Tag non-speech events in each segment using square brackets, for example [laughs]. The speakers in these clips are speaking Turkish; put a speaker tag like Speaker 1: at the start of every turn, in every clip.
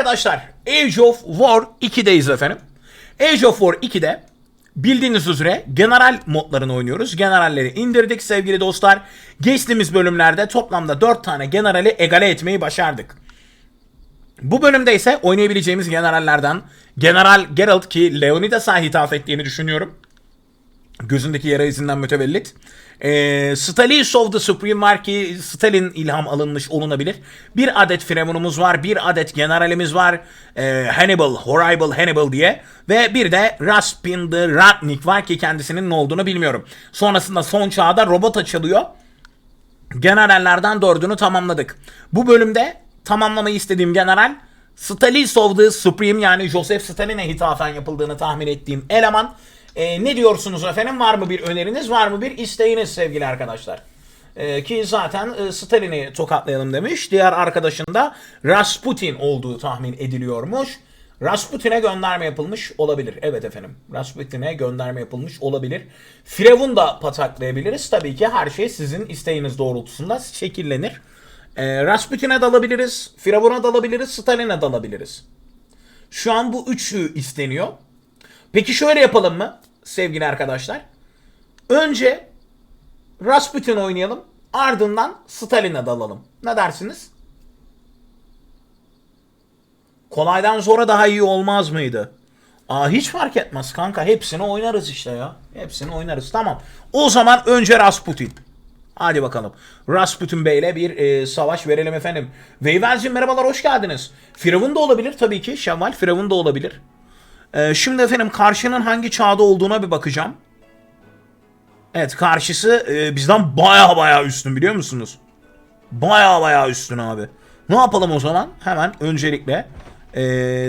Speaker 1: Arkadaşlar Age of War 2'deyiz efendim. Age of War 2'de bildiğiniz üzere general modlarını oynuyoruz. Generalleri indirdik sevgili dostlar. Geçtiğimiz bölümlerde toplamda 4 tane generali egale etmeyi başardık. Bu bölümde ise oynayabileceğimiz generallerden General Geralt ki Leonidas'a hitap ettiğini düşünüyorum. Gözündeki yara izinden mütevellit. Ee, Stalisov the Supreme ki Stalin ilham alınmış olunabilir. Bir adet Firavunumuz var, bir adet generalimiz var. Ee, Hannibal, Horrible Hannibal diye. Ve bir de Raspin the Ratnik var ki kendisinin ne olduğunu bilmiyorum. Sonrasında son çağda robot açılıyor. Generallerden dördünü tamamladık. Bu bölümde tamamlamayı istediğim general Stalisov the Supreme yani Joseph Stalin'e hitafen yapıldığını tahmin ettiğim eleman. Ee, ne diyorsunuz efendim? Var mı bir öneriniz? Var mı bir isteğiniz sevgili arkadaşlar? Ee, ki zaten e, Stalin'i tokatlayalım demiş. Diğer arkadaşın da Rasputin olduğu tahmin ediliyormuş. Rasputin'e gönderme yapılmış olabilir. Evet efendim. Rasputin'e gönderme yapılmış olabilir. Firavun da pataklayabiliriz. Tabii ki her şey sizin isteğiniz doğrultusunda şekillenir. Ee, Rasputin'e dalabiliriz. Firavun'a dalabiliriz. Stalin'e dalabiliriz. Şu an bu üçü isteniyor. Peki şöyle yapalım mı sevgili arkadaşlar? Önce Rasputin oynayalım. Ardından Stalin'e dalalım. Ne dersiniz? Kolaydan zora daha iyi olmaz mıydı? Aa hiç fark etmez kanka. Hepsini oynarız işte ya. Hepsini oynarız. Tamam. O zaman önce Rasputin. Hadi bakalım. Rasputin Bey'le bir e, savaş verelim efendim. Veyvelcim merhabalar hoş geldiniz. Firavun da olabilir tabii ki. Şevval Firavun da olabilir. E, şimdi efendim karşının hangi çağda olduğuna bir bakacağım. Evet karşısı e, bizden baya baya üstün biliyor musunuz? Baya baya üstün abi. Ne yapalım o zaman? Hemen öncelikle e,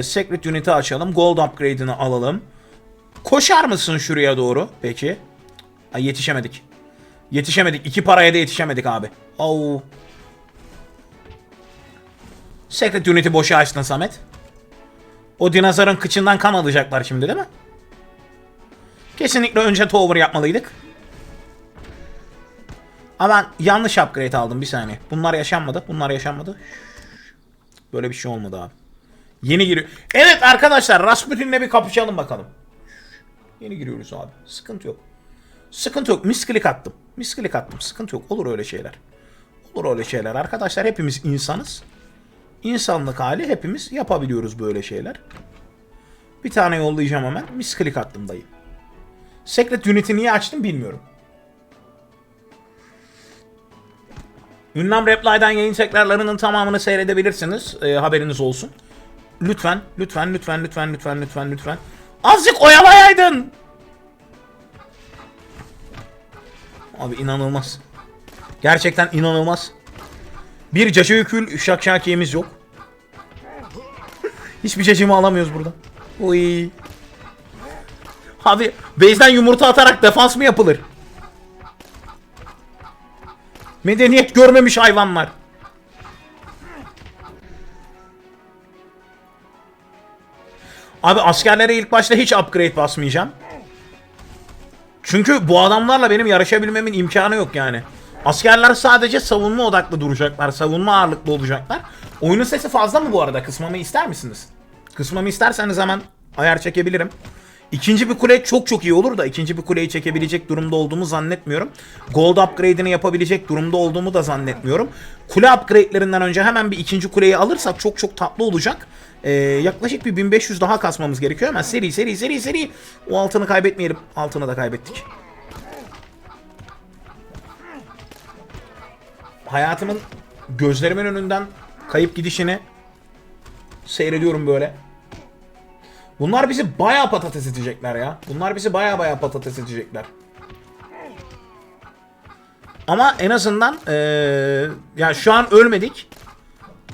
Speaker 1: Secret Unit'i açalım. Gold upgrade'ini alalım. Koşar mısın şuraya doğru? Peki. Ay yetişemedik. Yetişemedik. İki paraya da yetişemedik abi. Oo. Secret Unit'i boşa açtın Samet. O dinozorun kıçından kan alacaklar şimdi değil mi? Kesinlikle önce tower yapmalıydık. Ama ben yanlış upgrade aldım bir saniye. Bunlar yaşanmadı. Bunlar yaşanmadı. Böyle bir şey olmadı abi. Yeni giriyor. Evet arkadaşlar Rasputin'le bir kapışalım bakalım. Yeni giriyoruz abi. Sıkıntı yok. Sıkıntı yok. Misklik attım. Misklik attım. Sıkıntı yok. Olur öyle şeyler. Olur öyle şeyler. Arkadaşlar hepimiz insanız. İnsanlık hali hepimiz yapabiliyoruz böyle şeyler. Bir tane yollayacağım hemen. Misklik attım dayı. Secret Unit'i niye açtım bilmiyorum. Ünlem Reply'den yayın tekrarlarının tamamını seyredebilirsiniz. Ee, haberiniz olsun. Lütfen, lütfen, lütfen, lütfen, lütfen, lütfen, lütfen. Azıcık oyalayaydın. Abi inanılmaz. Gerçekten inanılmaz. Bir Caşöykül şakşakiyemiz yok. Hiçbir cacımı alamıyoruz burada. Uy. Abi base'den yumurta atarak defans mı yapılır? Medeniyet görmemiş hayvanlar. Abi askerlere ilk başta hiç upgrade basmayacağım. Çünkü bu adamlarla benim yarışabilmemin imkanı yok yani. Askerler sadece savunma odaklı duracaklar. Savunma ağırlıklı olacaklar. Oyunun sesi fazla mı bu arada? Kısmamı ister misiniz? Kısmamı isterseniz hemen ayar çekebilirim. İkinci bir kule çok çok iyi olur da ikinci bir kuleyi çekebilecek durumda olduğumu zannetmiyorum. Gold upgrade'ini yapabilecek durumda olduğumu da zannetmiyorum. Kule upgrade'lerinden önce hemen bir ikinci kuleyi alırsak çok çok tatlı olacak. Ee, yaklaşık bir 1500 daha kasmamız gerekiyor. Hemen seri seri seri seri. O altını kaybetmeyelim. Altını da kaybettik. Hayatımın gözlerimin önünden kayıp gidişini seyrediyorum böyle. Bunlar bizi bayağı patates edecekler ya. Bunlar bizi bayağı bayağı patates edecekler. Ama en azından ee, ya şu an ölmedik.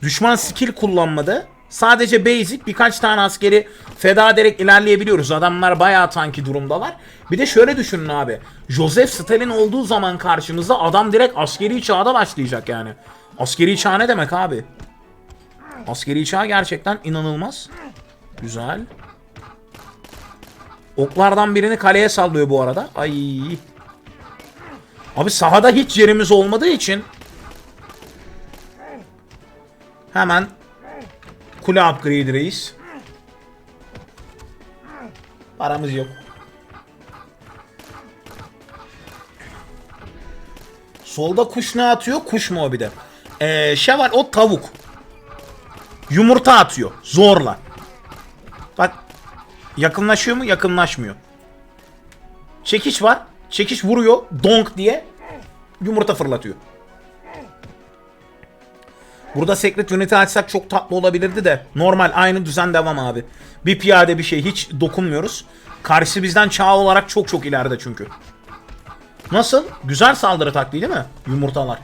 Speaker 1: Düşman skill kullanmadı. Sadece basic birkaç tane askeri feda ederek ilerleyebiliyoruz. Adamlar bayağı tanki durumdalar. Bir de şöyle düşünün abi. Joseph Stalin olduğu zaman karşımızda adam direkt askeri çağda başlayacak yani. Askeri çağ ne demek abi? Askeri çağ gerçekten inanılmaz. Güzel. Oklardan birini kaleye sallıyor bu arada. Ay. Abi sahada hiç yerimiz olmadığı için hemen Kule upgrade reis. Paramız yok. Solda kuş ne atıyor? Kuş mu o bir de? Ee, şey var o tavuk. Yumurta atıyor. Zorla. Bak. Yakınlaşıyor mu? Yakınlaşmıyor. Çekiş var. Çekiş vuruyor. Donk diye. Yumurta fırlatıyor. Burada Secret Unity açsak çok tatlı olabilirdi de. Normal aynı düzen devam abi. Bir piyade bir şey hiç dokunmuyoruz. Karşı bizden çağ olarak çok çok ileride çünkü. Nasıl? Güzel saldırı taktiği değil mi? Yumurtalar.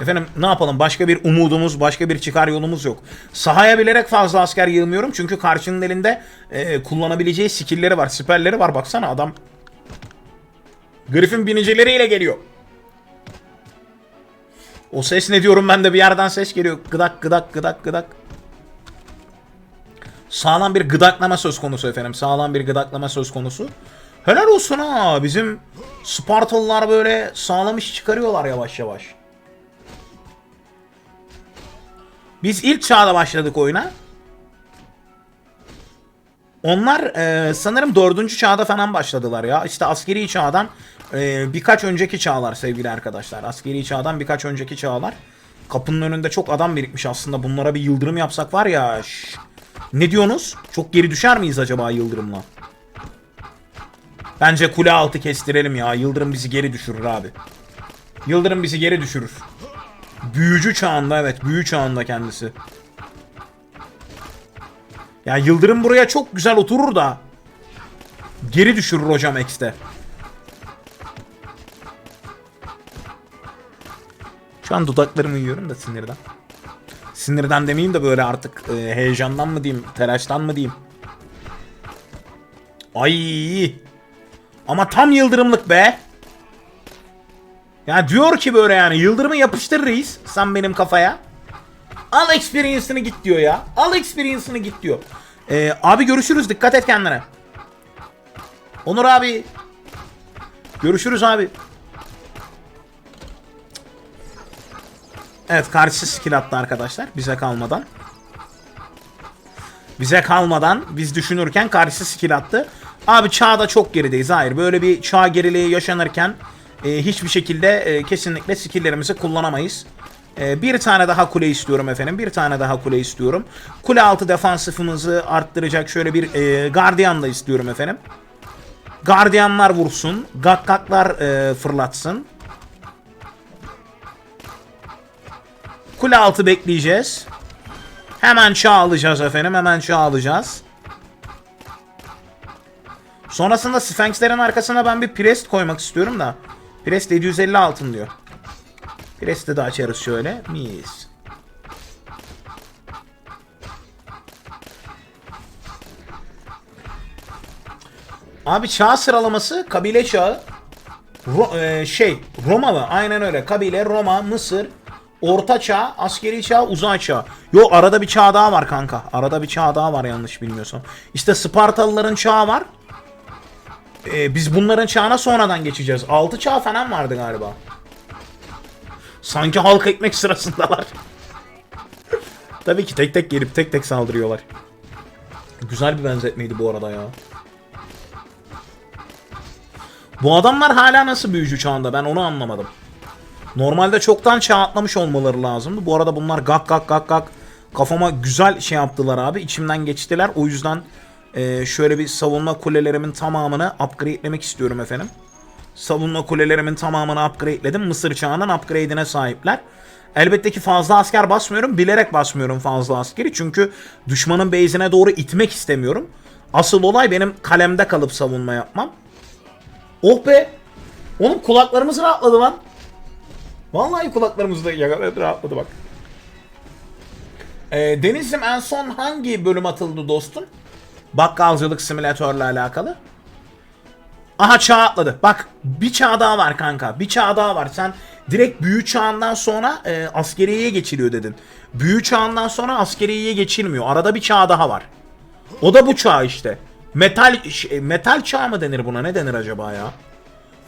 Speaker 1: Efendim ne yapalım? Başka bir umudumuz, başka bir çıkar yolumuz yok. Sahaya bilerek fazla asker yığmıyorum. Çünkü karşının elinde e, kullanabileceği skill'leri var, siperleri var. Baksana adam Griffin binicileriyle geliyor. O ses ne diyorum ben de bir yerden ses geliyor. Gıdak gıdak gıdak gıdak. Sağlam bir gıdaklama söz konusu efendim. Sağlam bir gıdaklama söz konusu. Helal olsun ha. Bizim Spartalılar böyle sağlam iş çıkarıyorlar yavaş yavaş. Biz ilk çağda başladık oyuna. Onlar e, sanırım dördüncü çağda falan başladılar ya. İşte askeri çağdan e, birkaç önceki çağlar sevgili arkadaşlar. Askeri çağdan birkaç önceki çağlar. Kapının önünde çok adam birikmiş aslında. Bunlara bir yıldırım yapsak var ya. şş. Ne diyorsunuz? Çok geri düşer miyiz acaba yıldırımla? Bence kule altı kestirelim ya. Yıldırım bizi geri düşürür abi. Yıldırım bizi geri düşürür. Büyücü çağında evet. Büyü çağında kendisi. Ya Yıldırım buraya çok güzel oturur da geri düşürür hocam X'te. Şu an dudaklarımı yiyorum da sinirden. Sinirden demeyeyim de böyle artık e, heyecandan mı diyeyim, telaştan mı diyeyim. Ay! Ama tam yıldırımlık be. Ya diyor ki böyle yani yıldırımı yapıştır reis sen benim kafaya. Al experience'ını git diyor ya. Al experience'ını git diyor. Ee, abi görüşürüz. Dikkat et kendine. Onur abi. Görüşürüz abi. Evet karşı skill attı arkadaşlar. Bize kalmadan. Bize kalmadan biz düşünürken karşı skill attı. Abi çağda çok gerideyiz. Hayır böyle bir çağ geriliği yaşanırken e, hiçbir şekilde e, kesinlikle skilllerimizi kullanamayız. E, bir tane daha kule istiyorum efendim. Bir tane daha kule istiyorum. Kule altı defansifimizi arttıracak şöyle bir e, gardiyan da istiyorum efendim. Gardiyanlar vursun. Gakkaklar e, fırlatsın. Kule altı bekleyeceğiz. Hemen çağ alacağız efendim. Hemen çağ alacağız. Sonrasında Sphinx'lerin arkasına ben bir Priest koymak istiyorum da. Priest 750 altın diyor. Priest'i de açarız şöyle. Mis. Abi çağ sıralaması kabile çağı. Ro- e, şey Roma mı? Aynen öyle. Kabile, Roma, Mısır, Orta Çağ, Askeri Çağ, Uzay Çağ. Yo arada bir çağ daha var kanka. Arada bir çağ daha var yanlış bilmiyorsam. İşte Spartalıların çağı var. Ee, biz bunların çağına sonradan geçeceğiz. 6 çağ falan vardı galiba. Sanki halk ekmek sırasındalar. [laughs] Tabii ki tek tek gelip tek tek saldırıyorlar. Güzel bir benzetmeydi bu arada ya. Bu adamlar hala nasıl büyücü çağında ben onu anlamadım. Normalde çoktan çağ atlamış olmaları lazımdı. Bu arada bunlar gak gak gak gak kafama güzel şey yaptılar abi. İçimden geçtiler. O yüzden e, şöyle bir savunma kulelerimin tamamını upgrade'lemek istiyorum efendim. Savunma kulelerimin tamamını upgrade'ledim. Mısır çağının upgrade'ine sahipler. Elbette ki fazla asker basmıyorum. Bilerek basmıyorum fazla askeri. Çünkü düşmanın base'ine doğru itmek istemiyorum. Asıl olay benim kalemde kalıp savunma yapmam. Oh be! Oğlum kulaklarımız rahatladı lan. Vallahi kulaklarımız da rahatladı bak. Ee, Deniz'im en son hangi bölüm atıldı dostum? Bakkalcılık simülatörle alakalı. Aha çağ atladı. Bak bir çağ daha var kanka. Bir çağ daha var. Sen direkt büyü çağından sonra e, askeriyeye geçiliyor dedin. Büyü çağından sonra askeriyeye geçilmiyor. Arada bir çağ daha var. O da bu çağ işte. Metal şey, metal çağ mı denir buna? Ne denir acaba ya?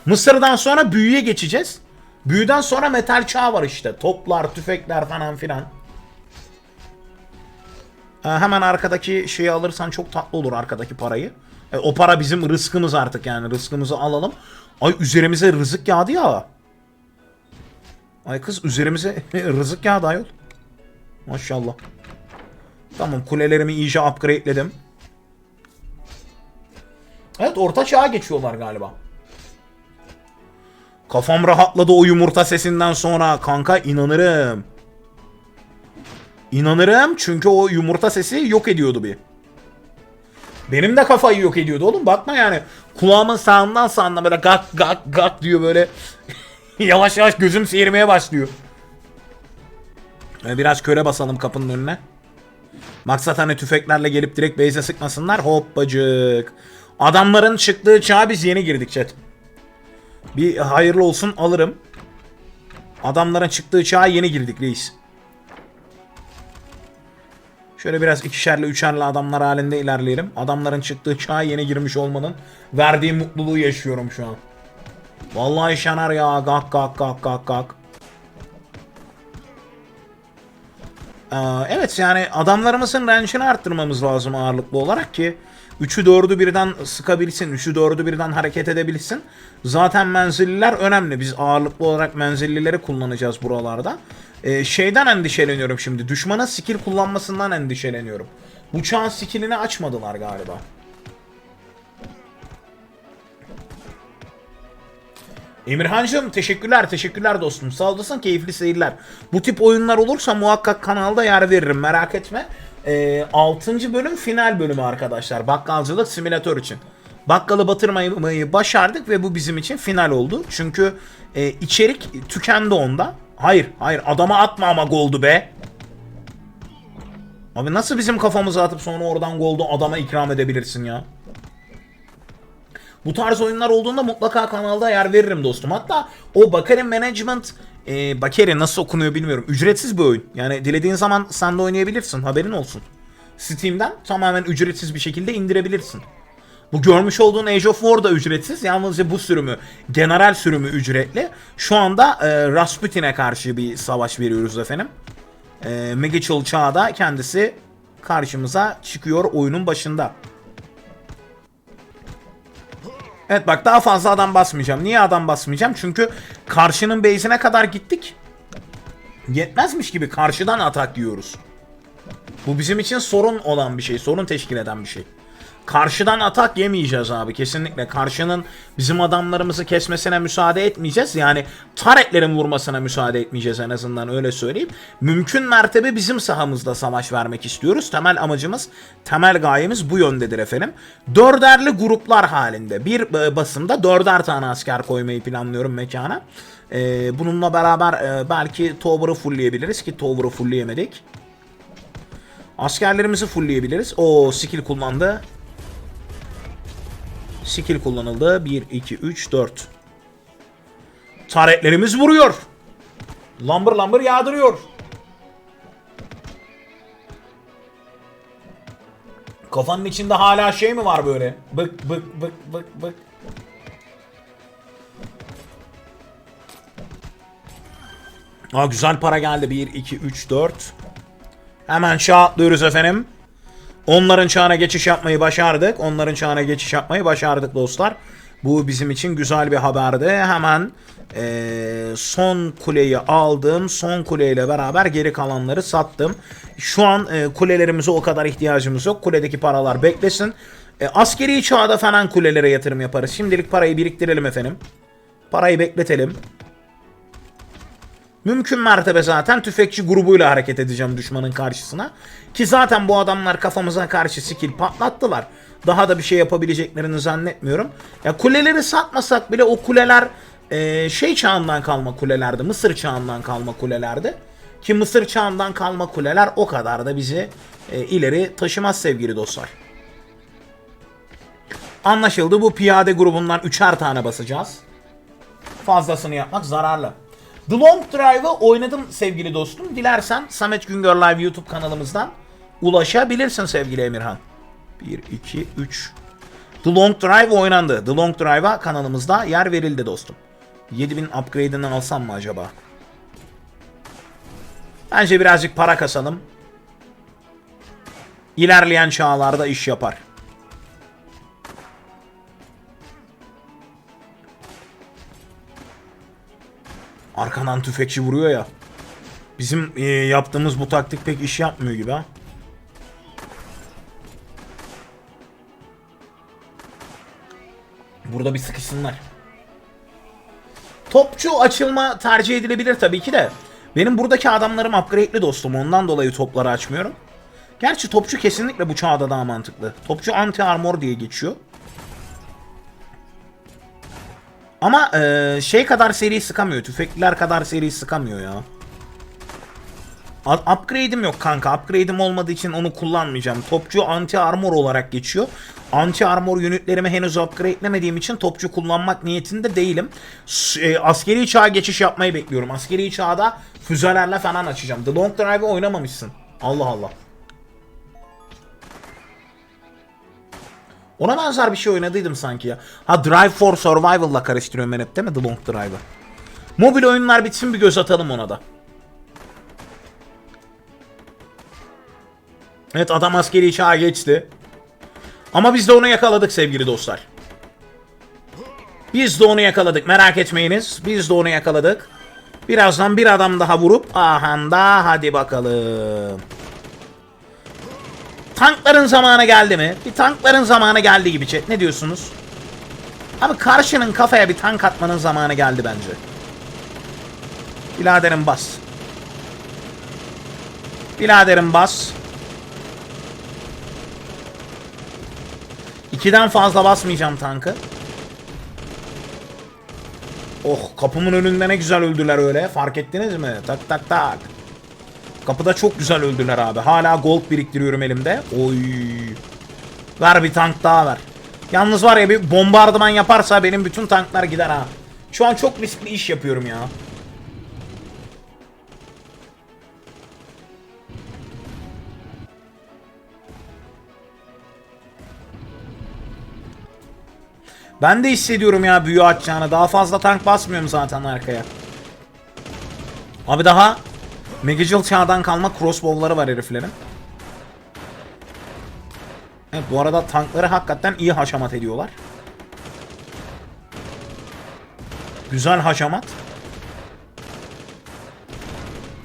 Speaker 1: Mısır'dan sonra büyüye geçeceğiz. Büyüden sonra metal çağ var işte. Toplar, tüfekler falan filan. Ee, hemen arkadaki şeyi alırsan çok tatlı olur arkadaki parayı. E, o para bizim rızkımız artık yani rızkımızı alalım. Ay üzerimize rızık yağdı ya. Ay kız üzerimize [laughs] rızık yağdı ayol. Maşallah. Tamam kulelerimi iyice upgrade'ledim. Evet orta çağa geçiyorlar galiba. Kafam rahatladı o yumurta sesinden sonra kanka inanırım. İnanırım çünkü o yumurta sesi yok ediyordu bir. Benim de kafayı yok ediyordu oğlum bakma yani. Kulağımın sağından sağından böyle gak gak gak diyor böyle. [laughs] yavaş yavaş gözüm seyirmeye başlıyor. Biraz köre basalım kapının önüne. Maksat hani tüfeklerle gelip direkt base'e sıkmasınlar. Hoppacık. Adamların çıktığı çağa biz yeni girdik chat. Bir hayırlı olsun alırım. Adamların çıktığı çağa yeni girdik reis. Şöyle biraz ikişerli üçerli adamlar halinde ilerleyelim. Adamların çıktığı çağa yeni girmiş olmanın verdiği mutluluğu yaşıyorum şu an. Vallahi şanar ya gak gak gak gak gak. Ee, evet yani adamlarımızın range'ini arttırmamız lazım ağırlıklı olarak ki 3'ü 4'ü birden sıkabilsin, 3'ü 4'ü birden hareket edebilsin. Zaten menzilliler önemli. Biz ağırlıklı olarak menzillileri kullanacağız buralarda. Ee, şeyden endişeleniyorum şimdi. Düşmanın skill kullanmasından endişeleniyorum. Uçağın skillini açmadılar galiba. Emirhancığım teşekkürler teşekkürler dostum sağ olasın keyifli seyirler. Bu tip oyunlar olursa muhakkak kanalda yer veririm merak etme. Ee, 6. bölüm final bölümü arkadaşlar bakkalcılık simülatör için. Bakkalı batırmayı başardık ve bu bizim için final oldu. Çünkü e, içerik tükendi onda. Hayır hayır adama atma ama goldu be. Abi nasıl bizim kafamıza atıp sonra oradan goldu adama ikram edebilirsin ya? Bu tarz oyunlar olduğunda mutlaka kanalda yer veririm dostum. Hatta o Bakari Management e, Bakari nasıl okunuyor bilmiyorum. Ücretsiz bir oyun. Yani dilediğin zaman sen de oynayabilirsin. Haberin olsun. Steam'den tamamen ücretsiz bir şekilde indirebilirsin. Bu görmüş olduğun Age of War da ücretsiz. Yalnızca bu sürümü, general sürümü ücretli. Şu anda e, Rasputin'e karşı bir savaş veriyoruz efendim. E, Magichal çağda kendisi karşımıza çıkıyor oyunun başında. Evet bak daha fazla adam basmayacağım. Niye adam basmayacağım? Çünkü karşının base'ine kadar gittik. Yetmezmiş gibi karşıdan atak yiyoruz. Bu bizim için sorun olan bir şey. Sorun teşkil eden bir şey. Karşıdan atak yemeyeceğiz abi kesinlikle. Karşının bizim adamlarımızı kesmesine müsaade etmeyeceğiz. Yani taretlerin vurmasına müsaade etmeyeceğiz en azından öyle söyleyeyim. Mümkün mertebe bizim sahamızda savaş vermek istiyoruz. Temel amacımız, temel gayemiz bu yöndedir efendim. Dörderli gruplar halinde bir e, basımda dörder tane asker koymayı planlıyorum mekana. Ee, bununla beraber e, belki Tower'ı fullleyebiliriz ki Tower'ı fullleyemedik. Askerlerimizi fullleyebiliriz. O skill kullandı. Skill kullanıldı. 1, 2, 3, 4. Taretlerimiz vuruyor. Lambır lambır yağdırıyor. Kafanın içinde hala şey mi var böyle? Bık bık bık bık bık. Aa, güzel para geldi. 1, 2, 3, 4. Hemen çağ atlıyoruz efendim. Onların çağına geçiş yapmayı başardık. Onların çağına geçiş yapmayı başardık dostlar. Bu bizim için güzel bir haberdi. Hemen eee, son kuleyi aldım. Son kuleyle beraber geri kalanları sattım. Şu an eee, kulelerimize o kadar ihtiyacımız yok. Kuledeki paralar beklesin. E, askeri çağda falan kulelere yatırım yaparız. Şimdilik parayı biriktirelim efendim. Parayı bekletelim. Mümkün mertebe zaten tüfekçi grubuyla hareket edeceğim düşmanın karşısına. Ki zaten bu adamlar kafamıza karşı skill patlattılar. Daha da bir şey yapabileceklerini zannetmiyorum. Ya kuleleri satmasak bile o kuleler e, şey çağından kalma kulelerdi. Mısır çağından kalma kulelerdi. Ki Mısır çağından kalma kuleler o kadar da bizi e, ileri taşımaz sevgili dostlar. Anlaşıldı bu piyade grubundan üçer tane basacağız. Fazlasını yapmak zararlı. The Long Drive'ı oynadım sevgili dostum. Dilersen Samet Güngör Live YouTube kanalımızdan ulaşabilirsin sevgili Emirhan. 1, 2, 3. The Long Drive oynandı. The Long Drive'a kanalımızda yer verildi dostum. 7000 upgrade'inden alsam mı acaba? Bence birazcık para kasalım. ilerleyen çağlarda iş yapar. Arkadan tüfekçi vuruyor ya. Bizim e, yaptığımız bu taktik pek iş yapmıyor gibi ha. Burada bir sıkışsınlar. Topçu açılma tercih edilebilir tabii ki de. Benim buradaki adamlarım upgrade'li dostum. Ondan dolayı topları açmıyorum. Gerçi topçu kesinlikle bu çağda daha mantıklı. Topçu anti armor diye geçiyor. Ama e, şey kadar seri sıkamıyor. Tüfekliler kadar seri sıkamıyor ya. Upgrade'im yok kanka. Upgrade'im olmadığı için onu kullanmayacağım. Topçu anti armor olarak geçiyor. Anti armor unitlerimi henüz upgrade'lemediğim için topçu kullanmak niyetinde değilim. E, askeri çağa geçiş yapmayı bekliyorum. Askeri çağda füzelerle falan açacağım. The Long Drive'ı oynamamışsın. Allah Allah. Ona benzer bir şey oynadıydım sanki ya. Ha Drive for Survival'la karıştırıyorum ben hep değil mi The Long Drive'ı? Mobil oyunlar bitsin bir göz atalım ona da. Evet adam askeri çağa geçti. Ama biz de onu yakaladık sevgili dostlar. Biz de onu yakaladık merak etmeyiniz. Biz de onu yakaladık. Birazdan bir adam daha vurup ahanda hadi bakalım. Tankların zamanı geldi mi? Bir tankların zamanı geldi gibi chat. Ne diyorsunuz? Abi karşının kafaya bir tank atmanın zamanı geldi bence. Biladerim bas. Biladerim bas. İkiden fazla basmayacağım tankı. Oh kapımın önünde ne güzel öldüler öyle. Fark ettiniz mi? Tak tak tak. Kapıda çok güzel öldüler abi. Hala gold biriktiriyorum elimde. Oy. Ver bir tank daha ver. Yalnız var ya bir bombardıman yaparsa benim bütün tanklar gider ha. Şu an çok riskli iş yapıyorum ya. Ben de hissediyorum ya büyü atacağını. Daha fazla tank basmıyorum zaten arkaya. Abi daha Megajil çağdan kalma crossbow'ları var heriflerin. Evet bu arada tankları hakikaten iyi haşamat ediyorlar. Güzel haşamat.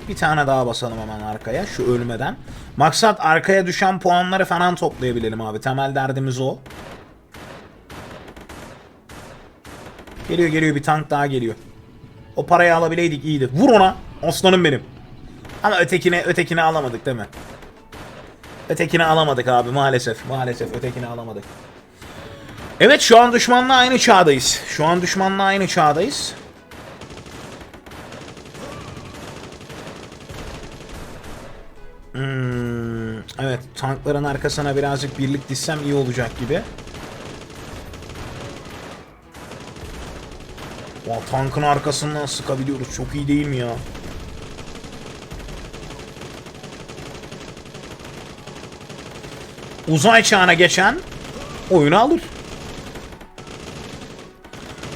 Speaker 1: Bir tane daha basalım hemen arkaya şu ölmeden. Maksat arkaya düşen puanları falan toplayabilelim abi. Temel derdimiz o. Geliyor geliyor bir tank daha geliyor. O parayı alabileydik iyiydi. Vur ona. Aslanım benim. Ama ötekini ötekini alamadık değil mi? Ötekini alamadık abi maalesef. Maalesef ötekini alamadık. Evet şu an düşmanla aynı çağdayız. Şu an düşmanla aynı çağdayız. Hmm, evet tankların arkasına birazcık birlik dizsem iyi olacak gibi. Vay, tankın arkasından sıkabiliyoruz. Çok iyi değil mi ya? Uzay çağına geçen oyunu alır.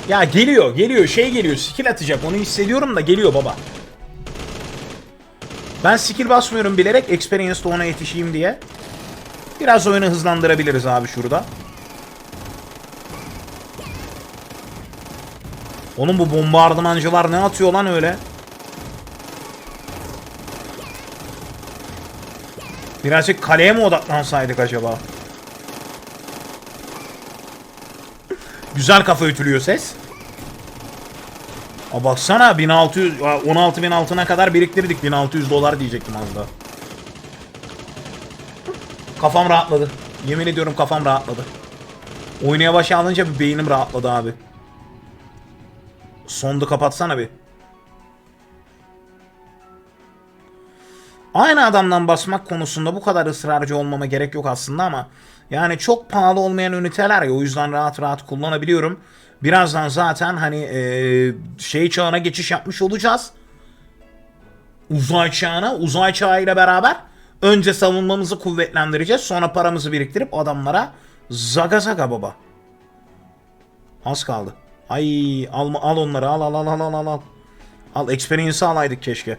Speaker 1: Ya geliyor, geliyor, şey geliyor, skill atacak. Onu hissediyorum da geliyor baba. Ben skill basmıyorum bilerek experience'da ona yetişeyim diye. Biraz oyunu hızlandırabiliriz abi şurada. Onun bu bombardımancılar ne atıyor lan öyle? Birazcık kaleye mi odaklansaydık acaba? Güzel kafa ütülüyor ses. Aa baksana 1600 16 bin altına kadar biriktirdik 1600 dolar diyecektim az daha. Kafam rahatladı. Yemin ediyorum kafam rahatladı. Oynaya başa alınca bir beynim rahatladı abi. Sondu kapatsana bir. Aynı adamdan basmak konusunda bu kadar ısrarcı olmama gerek yok aslında ama yani çok pahalı olmayan üniteler ya o yüzden rahat rahat kullanabiliyorum. Birazdan zaten hani ee, şey çağına geçiş yapmış olacağız. Uzay çağına, uzay çağıyla beraber önce savunmamızı kuvvetlendireceğiz. Sonra paramızı biriktirip adamlara zaga zaga baba. Az kaldı. Ay al, al onları al al al al al al. Al experience alaydık keşke.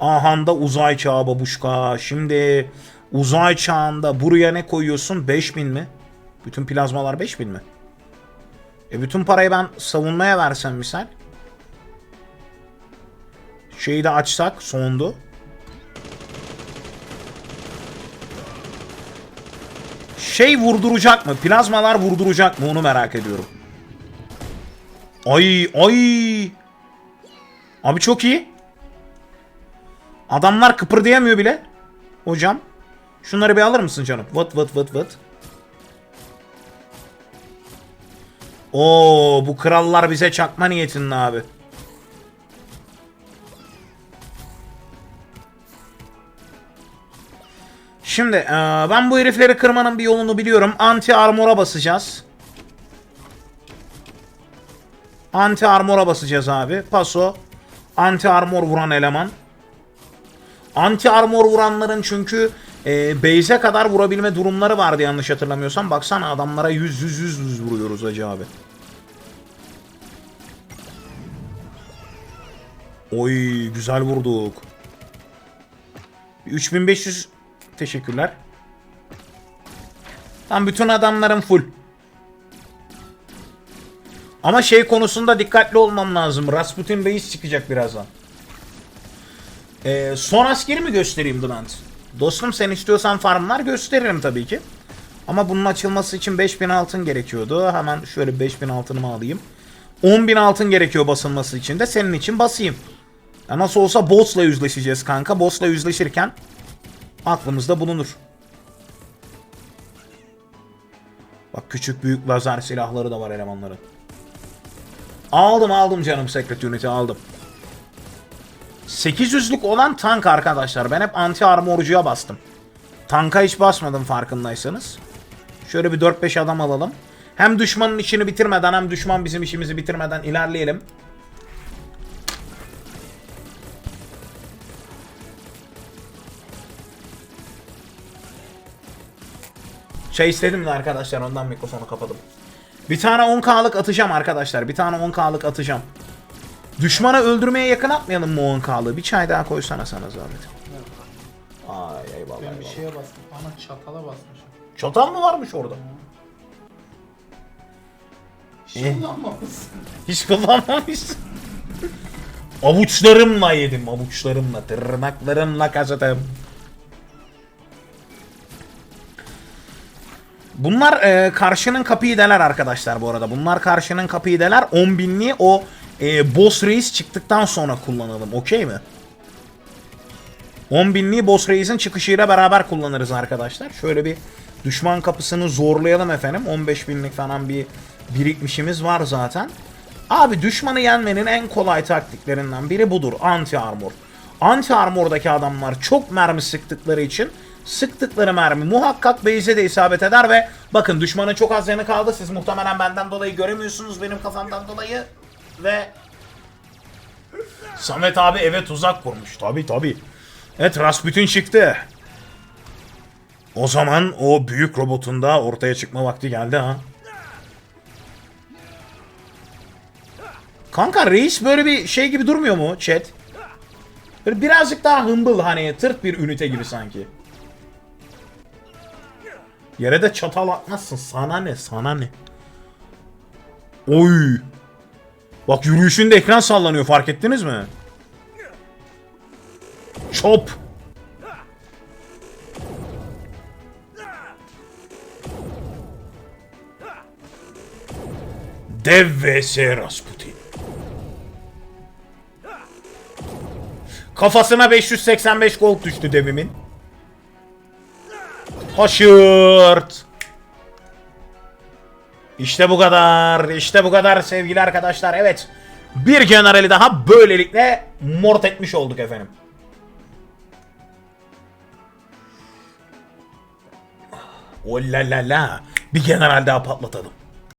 Speaker 1: Ahanda uzay çağı babuşka. Şimdi Uzay çağında buraya ne koyuyorsun? 5000 mi? Bütün plazmalar 5000 mi? E bütün parayı ben savunmaya versem misal. Şeyi de açsak sondu. Şey vurduracak mı? Plazmalar vurduracak mı? Onu merak ediyorum. Ay ay. Abi çok iyi. Adamlar kıpırdayamıyor bile. Hocam. Şunları bir alır mısın canım? Vıt vıt vıt vıt. Oo bu krallar bize çakma niyetinde abi. Şimdi eee, ben bu herifleri kırmanın bir yolunu biliyorum. Anti armora basacağız. Anti armora basacağız abi. Paso. Anti armor vuran eleman. Anti armor vuranların çünkü e, base'e kadar vurabilme durumları vardı yanlış hatırlamıyorsam. Baksana adamlara 100 100 100 100 vuruyoruz acı abi. Oy güzel vurduk. 3500 teşekkürler. Tam bütün adamların full. Ama şey konusunda dikkatli olmam lazım. Rasputin Reis çıkacak birazdan. Ee, son askeri mi göstereyim Dlant? Dostum sen istiyorsan farmlar gösteririm tabii ki. Ama bunun açılması için 5000 altın gerekiyordu. Hemen şöyle 5000 altınımı alayım. 10.000 altın gerekiyor basılması için de senin için basayım. Ya nasıl olsa boss'la yüzleşeceğiz kanka. Boss'la yüzleşirken aklımızda bulunur. Bak küçük büyük lazer silahları da var elemanların. Aldım aldım canım Secret Unit'i aldım. 800'lük olan tank arkadaşlar. Ben hep anti armorcuya bastım. Tanka hiç basmadım farkındaysanız. Şöyle bir 4-5 adam alalım. Hem düşmanın işini bitirmeden hem düşman bizim işimizi bitirmeden ilerleyelim. Şey istedim de arkadaşlar ondan mikrofonu kapadım. Bir tane 10k'lık atacağım arkadaşlar. Bir tane 10k'lık atacağım. Düşmanı öldürmeye yakın atmayalım mı 10k'lığı? Bir çay daha koysana sana zahmet. Ay eyvallah
Speaker 2: Ben bir
Speaker 1: eyvallah.
Speaker 2: şeye bastım. Ana çatala basmışım.
Speaker 1: Çatal mı varmış orada?
Speaker 2: Hiç kullanmamışsın.
Speaker 1: Hiç kullanmamışsın. avuçlarımla yedim avuçlarımla. Tırnaklarımla kazıdım. Bunlar e, karşının kapıyı deler arkadaşlar bu arada. Bunlar karşının kapıyı deler. 10 binliği o e, boss reis çıktıktan sonra kullanalım. Okey mi? 10 binliği boss reis'in çıkışıyla beraber kullanırız arkadaşlar. Şöyle bir düşman kapısını zorlayalım efendim. 15 binlik falan bir birikmişimiz var zaten. Abi düşmanı yenmenin en kolay taktiklerinden biri budur. Anti armor. Anti armordaki adamlar çok mermi sıktıkları için sıktıkları mermi muhakkak base'e de isabet eder ve bakın düşmanın çok az yanı kaldı. Siz muhtemelen benden dolayı göremiyorsunuz benim kafamdan dolayı ve Samet abi eve tuzak kurmuş. Tabi tabi. Evet Rasputin çıktı. O zaman o büyük robotun da ortaya çıkma vakti geldi ha. Kanka reis böyle bir şey gibi durmuyor mu chat? Böyle birazcık daha hımbıl hani tırt bir ünite gibi sanki. Yere de çatal atmazsın. Sana ne? Sana ne? Oy. Bak yürüyüşünde ekran sallanıyor fark ettiniz mi? Çop. Dev vs Rasputin. Kafasına 585 gold düştü devimin. Haşırt. İşte bu kadar. İşte bu kadar sevgili arkadaşlar. Evet. Bir generali daha böylelikle mort etmiş olduk efendim. Oh la la la. Bir general daha patlatalım.